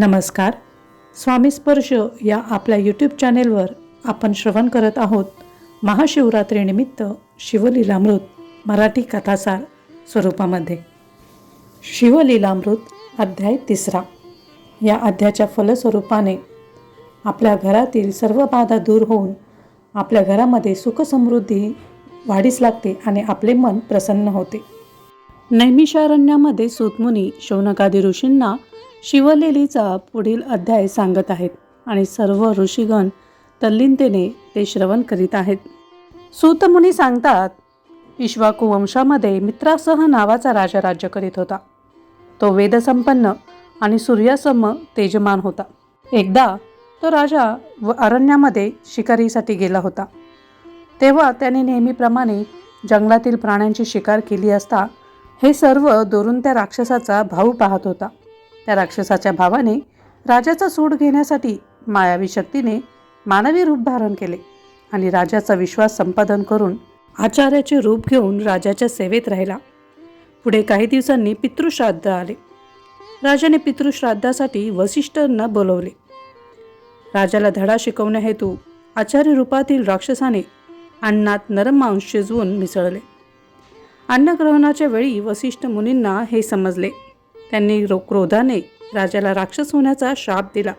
नमस्कार. स्वामी स्पर्श या आपल्या यूट्यूब चॅनेलवर आपण श्रवण करत आहोत. महाशिवरात्रीनिमित्त शिवलीलामृत मराठी कथासार स्वरूपामध्ये. शिवलीलामृत अध्याय तिसरा. या अध्यायाच्या फलस्वरूपाने आपल्या घरातील सर्व बाधा दूर होऊन आपल्या घरामध्ये सुखसमृद्धी वाढीस लागते आणि आपले मन प्रसन्न होते. नैमिषारण्यामध्ये सुतमुनी शौनकादी ऋषींना शिवलेलीचा पुढील अध्याय सांगत आहेत आणि सर्व ऋषीगण तल्लीनतेने ते श्रवण करीत आहेत. सूतमुनी सांगतात इश्वाकू वंशामध्ये मित्रासह नावाचा राजा राज्य करीत होता. तो वेदसंपन्न आणि सूर्यासम तेजमान होता. एकदा तो राजा व अरण्यामध्ये शिकारीसाठी गेला होता. तेव्हा त्याने नेहमीप्रमाणे जंगलातील प्राण्यांची शिकार केली असता हे सर्व दोरून त्या राक्षसाचा भाऊ पाहत होता. त्या राक्षसाच्या भावाने राजाचा सूड घेण्यासाठी मायावी शक्तीने मानवी रूप धारण केले आणि राजाचा विश्वास संपादन करून आचार्याचे रूप घेऊन राजाच्या सेवेत राहिला. पुढे काही दिवसांनी पितृश्राद्ध आले. राजाने पितृश्राद्धासाठी वसिष्ठांना बोलवले. राजाला धडा शिकवण्या हेतू आचार्य रूपातील राक्षसाने अन्नात नरम मांस शिजवून मिसळले. अन्नग्रहणाच्या वेळी वसिष्ठ मुनींना हे समजले. त्यांनी रो क्रोधाने राजाला राक्षस होण्याचा शाप दिला.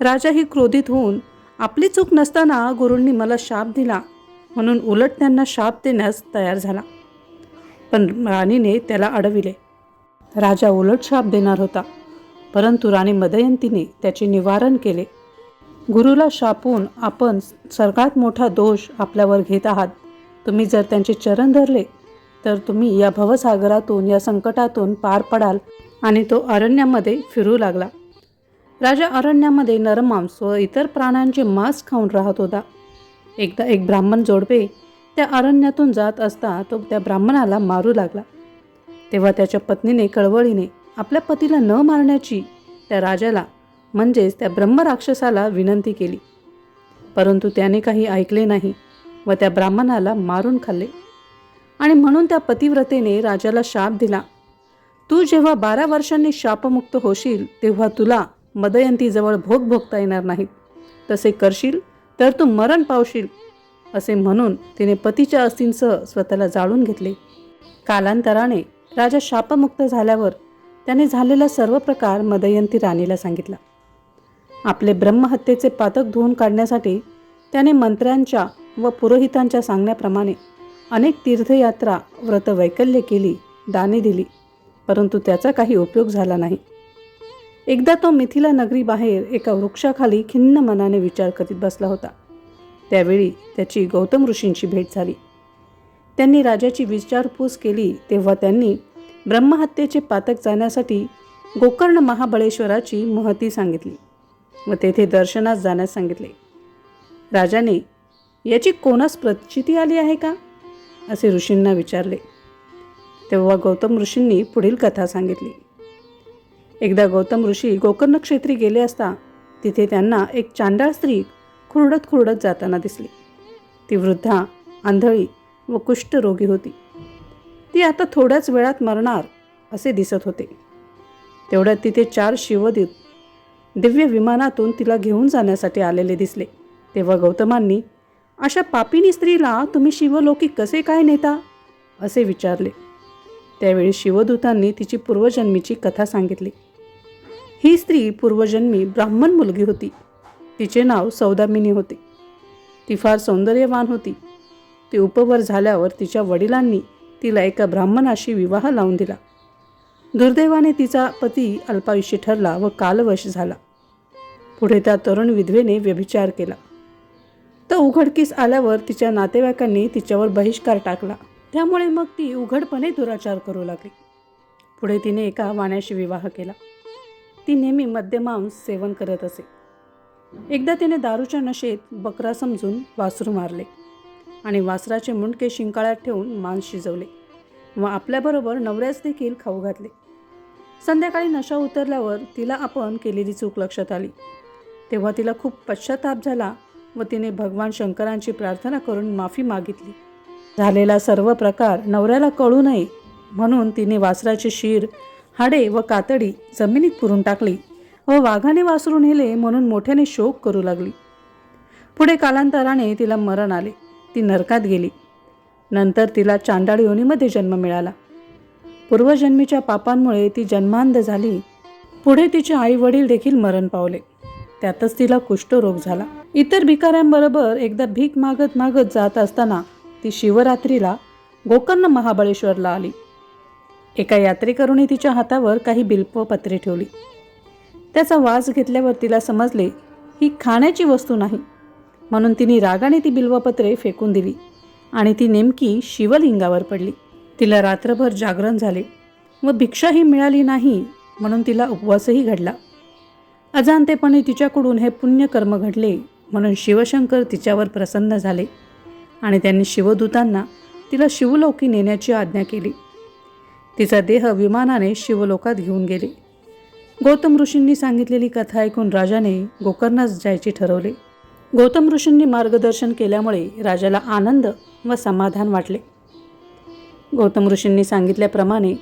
राजाही क्रोधित होऊन आपली चूक नसताना गुरूंनी मला शाप दिला. म्हणून उलट त्यांना शाप देण्यास तयार झाला. पण राणीने त्याला अडविले. राजा उलट शाप देणार होता परंतु राणी मदयंतीने त्याचे निवारण केले. गुरुला शापून आपण सर्वात मोठा दोष आपल्यावर घेत आहात. तुम्ही जर त्यांचे चरण धरले तर तुम्ही या भवसागरातून या संकटातून पार पडाल आणि तो अरण्यामध्ये फिरू लागला. राजा अरण्यामध्ये नरमांस व इतर प्राण्यांचे मांस खाऊन राहत होता. एकदा एक ब्राह्मण जोडपे त्या अरण्यातून जात असता तो त्या ब्राह्मणाला मारू लागला. तेव्हा त्याच्या पत्नीने कळवळीने आपल्या पतीला न मारण्याची त्या राजाला म्हणजेच त्या ब्रह्मराक्षसाला विनंती केली. परंतु त्याने काही ऐकले नाही व त्या ब्राह्मणाला मारून खाल्ले. आणि म्हणून त्या पतिव्रतेने राजाला शाप दिला. तू जेव्हा बारा वर्षांनी शापमुक्त होशील तेव्हा तुला मदयंतीजवळ भोग भोगता येणार नाहीत. तसे करशील तर तू मरण पावशील असे म्हणून तिने पतीच्या अस्थींसह स्वतःला जाळून घेतले. कालांतराने राजा शापमुक्त झाल्यावर त्याने झालेला सर्व प्रकार मदयंती राणीला सांगितला. आपले ब्रह्महत्येचे पातक धुवून काढण्यासाठी त्याने मंत्र्यांच्या व पुरोहितांच्या सांगण्याप्रमाणे अनेक तीर्थयात्रा व्रत वैकल्य केली दाने दिली परंतु त्याचा काही उपयोग झाला नाही. एकदा तो मिथिला नगरी बाहेर एका वृक्षाखाली खिन्न मनाने विचार करीत बसला होता. त्यावेळी त्याची गौतम ऋषींची भेट झाली. त्यांनी राजाची विचारपूस केली तेव्हा त्यांनी ब्रह्महत्येचे पातक जाण्यासाठी गोकर्ण महाबळेश्वराची महती सांगितली व तेथे दर्शनास जाण्यास सांगितले. राजाने याची कोणास प्रचिती आली आहे का? असे ऋषींना विचारले. तेव्हा गौतम ऋषींनी पुढील कथा सांगितली. एकदा गौतम ऋषी गोकर्ण क्षेत्री गेले असता तिथे त्यांना एक चांडाळ स्त्री खुरडत खुरडत जाताना दिसली. ती वृद्धा आंधळी व कुष्ठरोगी होती. ती आता थोड्याच वेळात मरणार असे दिसत होते. तेवढ्यात तिथे चार शिवदूत दिव्य विमानातून तिला घेऊन जाण्यासाठी आलेले दिसले. तेव्हा गौतमांनी अशा पापिनी स्त्रीला तुम्ही शिवलोकी कसे काय नेता? असे विचारले. त्यावेळी शिवदूतांनी तिची पूर्वजन्मीची कथा सांगितली. ही स्त्री पूर्वजन्मी ब्राह्मण मुलगी होती. तिचे नाव सौदामिनी होते. ती फार सौंदर्यवान होती. ती उपवर झाल्यावर तिच्या वडिलांनी तिला एका ब्राह्मणाशी विवाह लावून दिला. दुर्दैवाने तिचा पती अल्पायुष्य ठरला व कालवश झाला. पुढे त्या तरुण विधवेने व्यभिचार केला. तर उघडकीस आल्यावर तिच्या नातेवाईकांनी तिच्यावर बहिष्कार टाकला. त्यामुळे मग ती उघडपणे दुराचार करू लागली. पुढे तिने एका वाण्याशी विवाह केला. ती नेहमी मद्यमांस सेवन करत असे. एकदा तिने दारूच्या नशेत बकरा समजून वासरू मारले आणि वासराचे मुंडके शिंकाळ्यात ठेवून मांस शिजवले व आपल्याबरोबर नवऱ्यास देखील खाऊ घातले. संध्याकाळी नशा उतरल्यावर तिला आपण केलेली चूक लक्षात आली. तेव्हा तिला खूप पश्चाताप झाला व तिने भगवान शंकरांची प्रार्थना करून माफी मागितली. झालेला सर्व प्रकार नवऱ्याला कळू नये म्हणून तिने वासराचे शिर हाडे व कातडी जमिनीत पुरून टाकली व वाघाने वासरून नेले म्हणून मोठ्याने शोक करू लागली. पुढे कालांतराने तिला मरण आले. ती नरकात गेली. नंतर तिला चांडाळ योनीमध्ये जन्म मिळाला. पूर्वजन्मीच्या पापांमुळे ती जन्मांध झाली. पुढे तिचे आई वडील देखील मरण पावले. त्यातच तिला कुष्ठरोग झाला. इतर भिकाऱ्यांबरोबर एकदा भीक मागत मागत जात असताना ती शिवरात्रीला गोकर्ण महाबळेश्वरला आली. एका यात्रेकरूने तिच्या हातावर काही बिल्पपत्रे ठेवली. त्याचा वास घेतल्यावर तिला समजले ही खाण्याची वस्तू नाही. म्हणून तिने रागाने ती बिल्वपत्रे फेकून दिली आणि ती नेमकी शिवलिंगावर पडली. तिला रात्रभर जागरण झाले व भिक्षाही मिळाली नाही म्हणून तिला उपवासही घडला. अजाणतेपणे तिच्याकडून हे पुण्यकर्म घडले. म्हणून शिवशंकर तिच्यावर प्रसन्न झाले आणि त्यांनी शिवदूतांना तिला शिवलोकी नेण्याची आज्ञा केली. तिचा देह विमानाने शिवलोकात घेऊन गेले. गौतम ऋषींनी सांगितलेली कथा ऐकून राजाने गोकर्णास जायचे ठरवले. गौतम ऋषींनी मार्गदर्शन केल्यामुळे राजाला आनंद व समाधान वाटले. गौतम ऋषींनी सांगितल्याप्रमाणे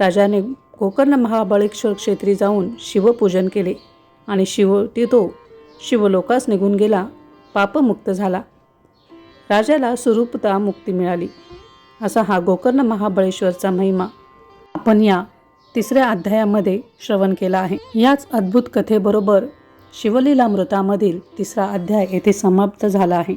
राजाने गोकर्ण महाबळेश्वर क्षेत्री जाऊन शिवपूजन केले आणि शिव तिथो शिवलोकास निघून गेला पापमुक्त झाला. राजाला सुरूपता मुक्ती मिळाली. असा हा गोकर्ण महाबळेश्वरचा महिमा. आपण या तिसऱ्या अध्यायामध्ये श्रवण केला आहे. याच अद्भुत कथेबरोबर शिवलीलामृतामधील तिसरा अध्याय येथे समाप्त झाला आहे.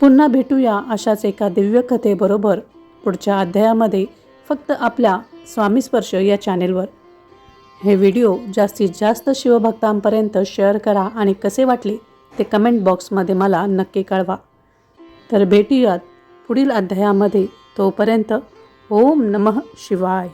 पुन्हा भेटूया अशाच एका दिव्य कथेबरोबर पुढच्या अध्यायामध्ये फक्त आपल्या स्वामीस्पर्श या चॅनेलवर हे व्हिडिओ जास्तीत जास्त शिवभक्तांपर्यंत शेअर करा आणि कसे वाटले ते कमेंट बॉक्समध्ये मला नक्की कळवा. तर भेटूयात पुढील अध्यायामध्ये. तोपर्यंत ओम नमः शिवाय.